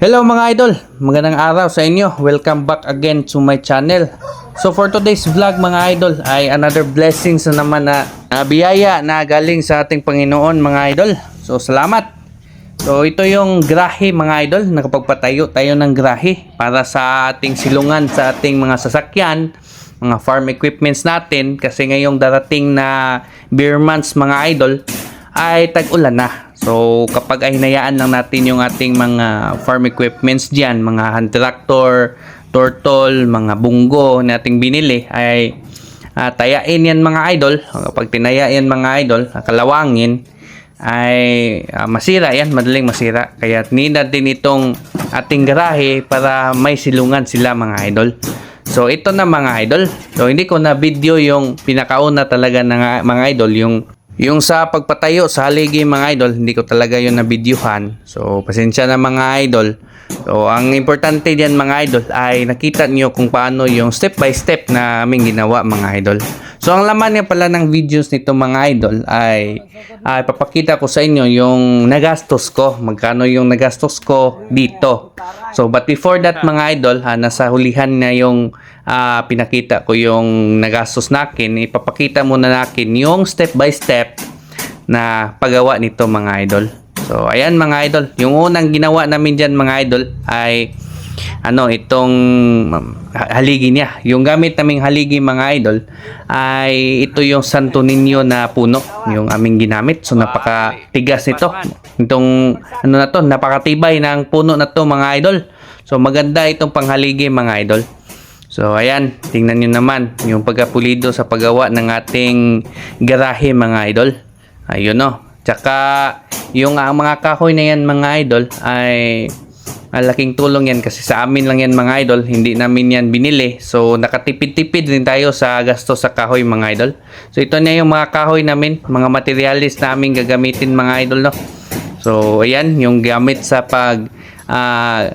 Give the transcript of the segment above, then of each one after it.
Hello mga idol, magandang araw sa inyo. Welcome back again to my channel. So for today's vlog mga idol ay another blessings na naman na, na biyaya na galing sa ating Panginoon mga idol. So salamat. So ito yung grahe mga idol, nakapagpatayo tayo ng grahe para sa ating silungan sa ating mga sasakyan, mga farm equipments natin kasi ngayong darating na beer months mga idol ay tag-ulan na. So kapag ay hinayaan lang natin yung ating mga farm equipments diyan, mga hand tractor, turtle, mga bunggo na ating binili ay ah, tayain yan mga idol. Kapag tinaya yan mga idol, kalawangin ay ah, masira yan, madaling masira. Kaya need natin itong ating garahe para may silungan sila mga idol. So ito na mga idol. So hindi ko na video yung pinakauna talaga ng mga idol yung yung sa pagpatayo sa haligi mga idol, hindi ko talaga yun na videohan. So pasensya na mga idol. So ang importante diyan mga idol ay nakita niyo kung paano yung step by step na aming ginawa mga idol. So ang laman nga pala ng videos nito mga idol ay ay papakita ko sa inyo yung nagastos ko, magkano yung nagastos ko dito. So but before that mga idol, ha, nasa hulihan na yung ah, pinakita ko yung nagastos nakin, ipapakita muna nakin yung step by step na paggawa nito mga idol. So ayan mga idol, yung unang ginawa namin diyan mga idol ay ano itong ha- haligi niya. Yung gamit naming haligi mga idol ay ito yung Santo Niño na puno, yung aming ginamit. So napakatigas nito. Itong ano na to, napakatibay ng puno na to mga idol. So maganda itong panghaligi mga idol. So ayan, tingnan nyo naman yung pagkapulido sa paggawa ng ating garahe mga idol. Ayun no. Tsaka yung ah, mga kahoy na yan mga idol ay malaking tulong yan kasi sa amin lang yan mga idol. Hindi namin yan binili. So nakatipid-tipid din tayo sa gasto sa kahoy mga idol. So ito na yung mga kahoy namin, mga materialis namin gagamitin mga idol no. So ayan, yung gamit sa pag ah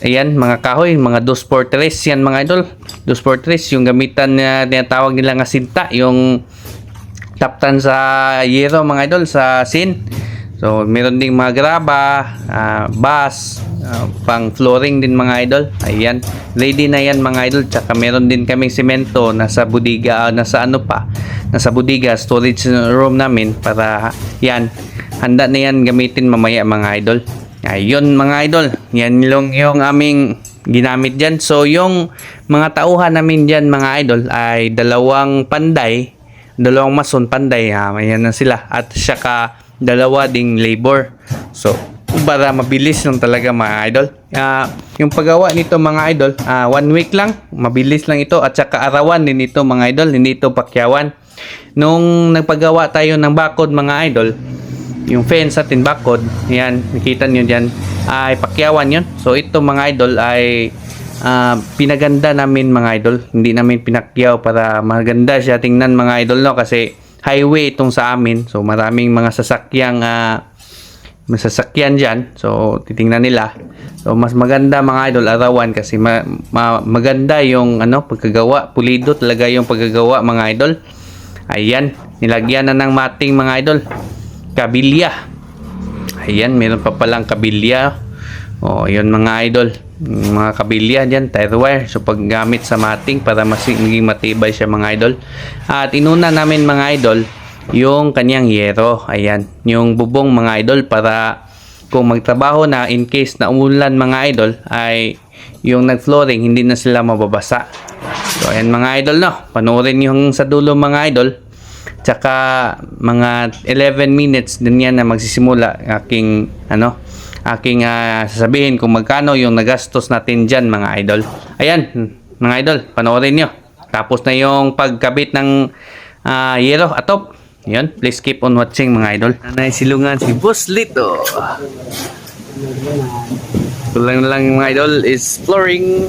ayan, mga kahoy, mga 2x3 yan mga idol. 2x3 yung gamitan na tinatawag nila nga sinta, yung taptan sa yero mga idol sa sin. So meron ding mga graba, ah, bus, ah, pang flooring din mga idol. Ayan, ready na yan mga idol. Tsaka meron din kaming semento nasa budiga, ah, nasa ano pa, nasa budiga, storage room namin para yan, handa na yan gamitin mamaya mga idol. Ayun mga idol, yan yung, yung aming ginamit dyan. So yung mga tauhan namin dyan mga idol ay dalawang panday, dalawang mason panday, ha, ayan na sila. At saka dalawa ding labor. So para mabilis lang talaga mga idol. Ah, yung paggawa nito mga idol, ah, one week lang, mabilis lang ito at saka arawan din ito mga idol, hindi ito pakyawan. Nung nagpagawa tayo ng bakod mga idol, yung fence atin bakod, yan, nakita nyo dyan, ay pakyawan yun. So ito mga idol ay ah, pinaganda namin mga idol. Hindi namin pinakyaw para maganda siya tingnan mga idol no kasi highway itong sa amin. So maraming mga sasakyang ah, masasakyan dyan. So, titingnan nila. So, mas maganda mga idol arawan kasi ma- ma- maganda yung ano, pagkagawa. Pulido talaga yung pagkagawa mga idol. Ayan, nilagyan na ng mating mga idol. Kabilya. Ayan, meron pa palang kabilya. O, yun mga idol. Mga kabilya dyan, tire wire. So, paggamit sa mating para mas maging matibay siya mga idol. At inuna namin mga idol, yung kanyang yero. Ayan, yung bubong mga idol para kung magtrabaho na in case na umulan mga idol ay yung nag-flooring hindi na sila mababasa. So ayan mga idol no, panoorin yung sa dulo mga idol. Tsaka mga 11 minutes din yan na magsisimula aking ano aking ah, sasabihin kung magkano yung nagastos natin dyan mga idol. Ayan, mga idol, panoorin nyo. Tapos na yung pagkabit ng ah, yero atop. Yun, please keep on watching mga idol. Nanay silungan si Boss Lito. Kulang lang mga idol is flooring.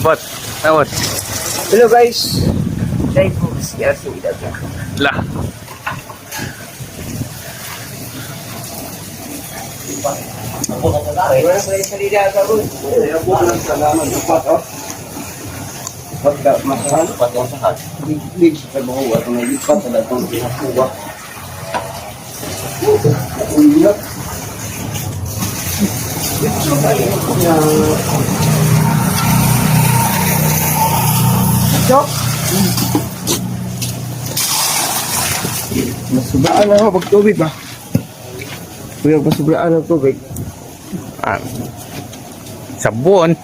Abot. Abot. Hello guys. Dahil po siya sa edad na. Lah. Ay, wala pa yung salida sa ron. Ay, ako lang salamat sa pat, oh. Pagka masahal, pat ang sahal. Big sa trabaho, at mga lipat na itong pinakuha. Ang hilap. Ito kayo na... Ito? Masubraan na ako pag tubig ba? Kuya, masubraan ang tubig. Ah. Sabon.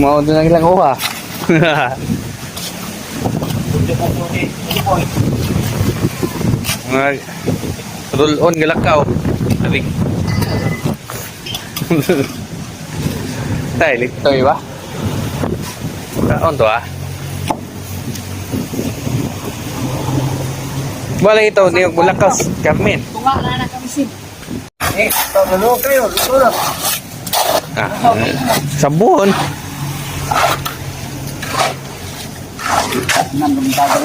Mau doon ang ilang uha. Mga roll on galakaw. Sabi. Tay, litoy ba? Kaon to ah. Wala ito, di yung bulakas, Carmen. Tunga na na kami sin. Eh, ano kayo? Luto. Ah, sabon. Nandun bago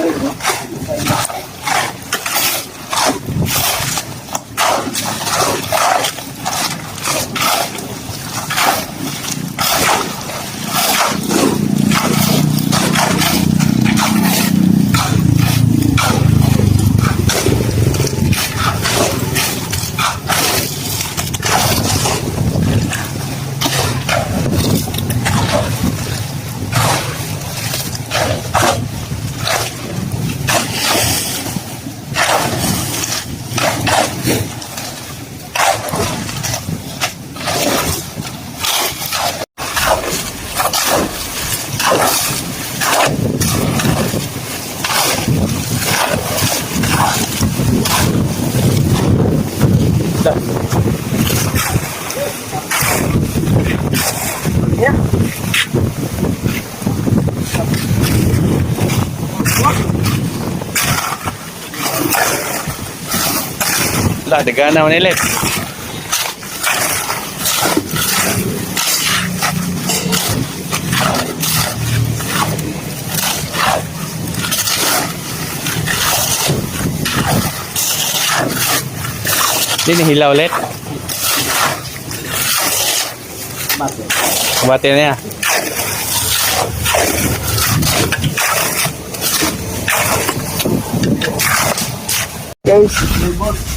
Lah, dagana mo nilit. Dini hilaw ulit. Bati na niya. Guys,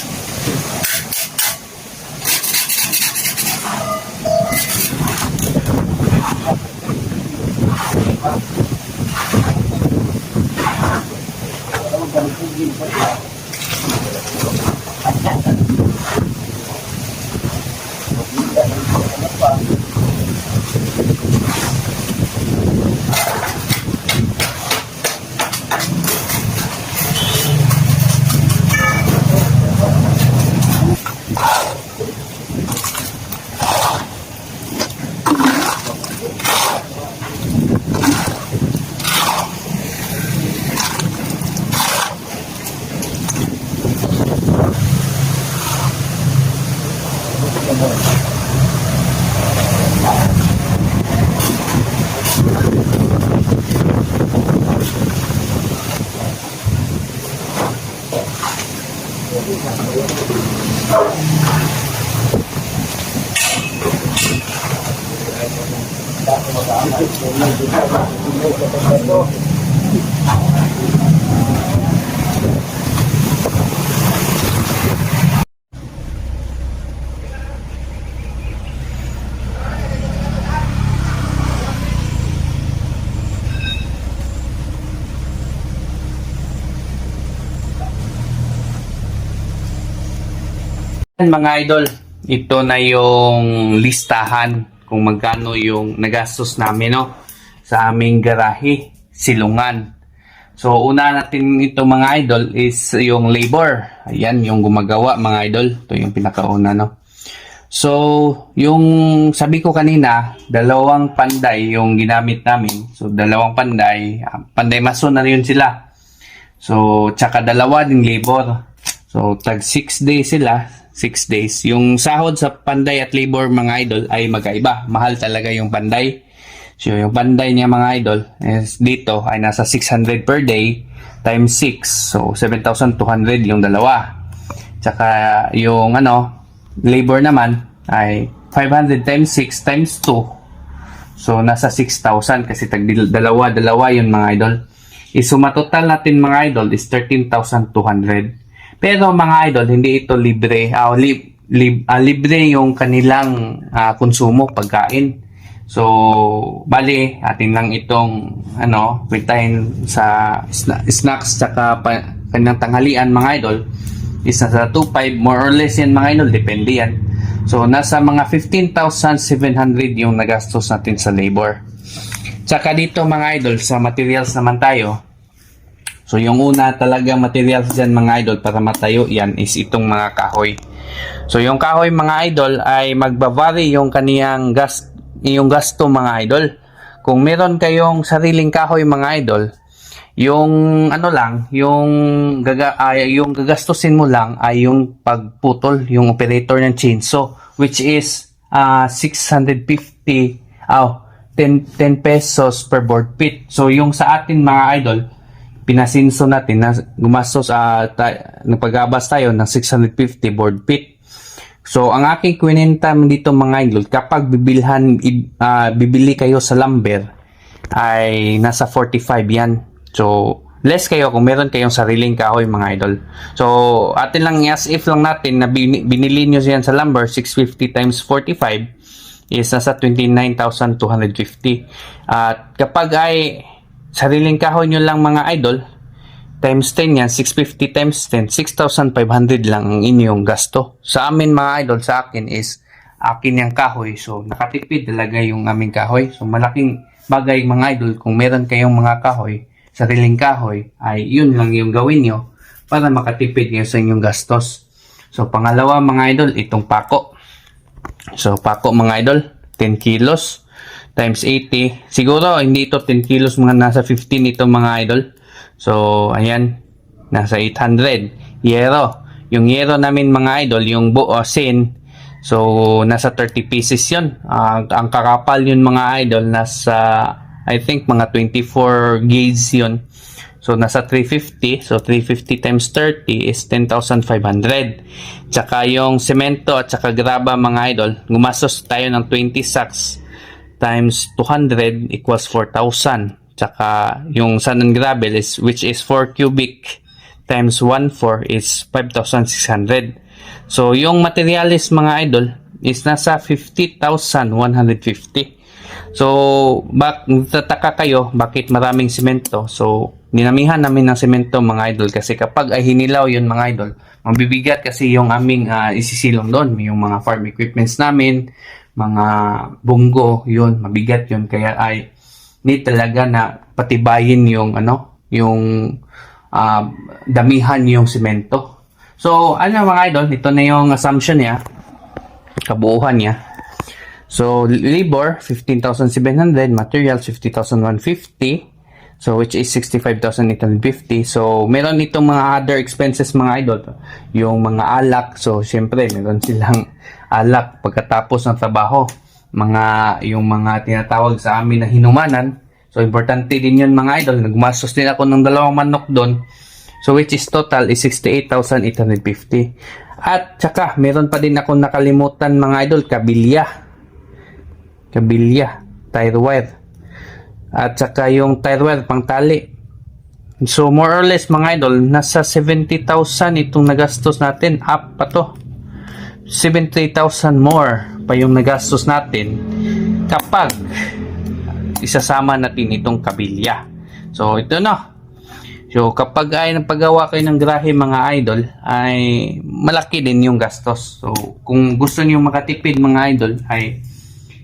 na Mga idol, ito na yung listahan kung magkano yung nagastos namin no sa aming garahe, silungan. So una natin ito mga idol is yung labor. Ayan yung gumagawa mga idol. Ito yung pinakauna no. So yung sabi ko kanina, dalawang panday yung ginamit namin. So dalawang panday, ah, panday mason na yun sila. So tsaka dalawa din labor. So tag 6 days sila, 6 days. Yung sahod sa panday at labor mga idol ay magkaiba. Mahal talaga yung panday. So yung panday niya mga idol is dito ay nasa 600 per day times 6. So 7,200 yung dalawa. Tsaka yung ano, labor naman ay 500 times 6 times 2. So nasa 6,000 kasi tag dalawa dalawa yun mga idol. Isuma total natin mga idol is 13,200. Pero mga idol, hindi ito libre. Ah, li, lib- ah, libre yung kanilang ah, konsumo, pagkain. So, bali, atin lang itong ano, kwentahin sa sna- snacks tsaka pa, kanilang tanghalian mga idol is nasa 2.5 more or less yan mga idol, depende yan. So, nasa mga 15,700 yung nagastos natin sa labor. Tsaka dito mga idol, sa materials naman tayo. So, yung una talaga materials dyan mga idol para matayo yan is itong mga kahoy. So, yung kahoy mga idol ay magbavary yung kaniyang gas, yung gasto mga idol. Kung meron kayong sariling kahoy mga idol, yung ano lang, yung gaga, ay, yung gagastusin mo lang ay yung pagputol, yung operator ng chainsaw which is ah 650 oh, 10, 10 pesos per board feet. So yung sa atin mga idol, pinasinso natin na gumastos uh, ta- nagpagabas tayo ng 650 board feet. So, ang aking kwinenta dito mga idol, kapag bibilhan, ah, bibili kayo sa lumber, ay nasa 45 yan. So, less kayo kung meron kayong sariling kahoy mga idol. So, atin lang as if lang natin na bini- binili nyo yan sa lumber, 650 times 45 is nasa 29,250. At kapag ay sariling kahoy nyo lang mga idol, times 10 yan, 650 times 10, 6,500 lang ang inyong gasto. Sa amin mga idol, sa akin is akin yung kahoy. So, nakatipid talaga yung aming kahoy. So, malaking bagay mga idol, kung meron kayong mga kahoy, sariling kahoy, ay yun lang yung gawin nyo para makatipid nyo sa inyong gastos. So, pangalawa mga idol, itong pako. So, pako mga idol, 10 kilos times 80. Siguro, hindi ito 10 kilos, mga nasa 15 ito mga idol. So, ayan, nasa 800. Yero. Yung yero namin mga idol, yung buo, sin, so, nasa 30 pieces yun. Ah, ang kakapal yun mga idol, nasa, I think, mga 24 gauge yun. So, nasa 350. So, 350 times 30 is 10,500. Tsaka yung semento at tsaka graba mga idol, gumastos tayo ng 20 sacks times 200 equals 4,000. Tsaka yung sand and gravel is, which is 4 cubic times 1,4 is 5,600. So, yung materialis mga idol is nasa 50,150. So, bak tataka kayo bakit maraming semento. So, ninamihan namin ng semento mga idol kasi kapag ay hinilaw yun mga idol, mabibigat kasi yung aming ah, isisilong doon. Yung mga farm equipments namin, mga bunggo, yun, mabigat yun. Kaya ay need talaga na patibayin yung ano, yung ah, damihan yung semento. So, ano mga idol, ito na yung assumption niya, kabuuhan niya. So, labor, 15,700. Materials, 50,150. So, which is 65,850. So, meron itong mga other expenses mga idol. Yung mga alak. So, syempre, meron silang alak pagkatapos ng trabaho. Mga, yung mga tinatawag sa amin na hinumanan. So, importante din yun mga idol. Nagmastos din ako ng dalawang manok doon. So, which is total is 68,850. At, tsaka, meron pa din ako nakalimutan mga idol, kabilya kabilya, tire wire. At saka yung tire wire pang tali. So more or less mga idol, nasa 70,000 itong nagastos natin. Up pa to. 70,000 more pa yung nagastos natin kapag isasama natin itong kabilya. So ito na. So kapag ay napagawa kayo ng grahe mga idol ay malaki din yung gastos. So kung gusto niyo makatipid mga idol ay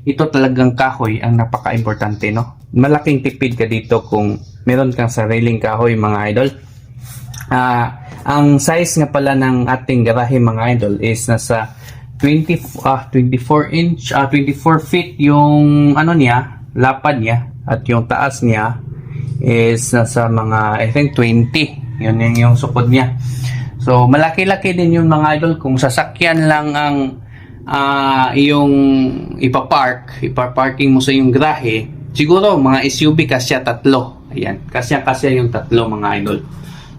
ito talagang kahoy ang napaka-importante, no? Malaking tipid ka dito kung meron kang sariling kahoy, mga idol. Ah, ang size nga pala ng ating garahe mga idol is nasa 20 ah 24 inch ah 24 feet yung ano niya, lapad niya at yung taas niya is nasa mga I think 20. Yun yung, yung sukod niya. So malaki-laki din yung mga idol kung sasakyan lang ang ah yung ipapark, ipaparking mo sa yung garahe, siguro mga SUV kasya tatlo. Ayan, kasya kasya yung tatlo mga idol.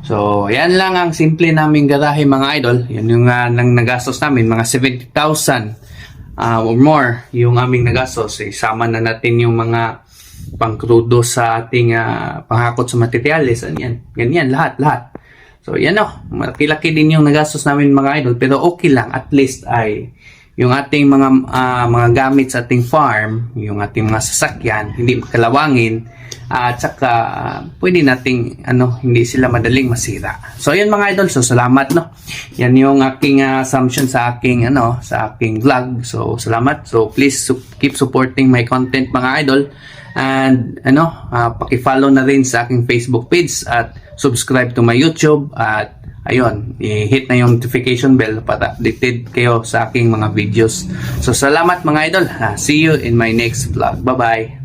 So, yan lang ang simple naming garahe mga idol. Yan yung uh, nang nagastos namin, mga 70,000 uh, or more yung aming nagastos. Isama na natin yung mga pangkrudo sa ating ah, panghakot sa materyales. Yan, ganyan, lahat, lahat. So, yan o. Malaki-laki din yung nagastos namin mga idol. Pero okay lang. At least ay yung ating mga ah, mga gamit sa ating farm, yung ating mga sasakyan, hindi kalawangin at saka ah, pwede nating ano hindi sila madaling masira. So ayun mga idol, so salamat no. Yan yung aking ah, assumption sa aking ano sa aking vlog. So salamat. So please su- keep supporting my content mga idol. And ano, ah, paki-follow na rin sa aking Facebook page at subscribe to my YouTube at ayun, i-hit na yung notification bell para updated kayo sa aking mga videos. So salamat mga idol. Ah, see you in my next vlog. Bye-bye.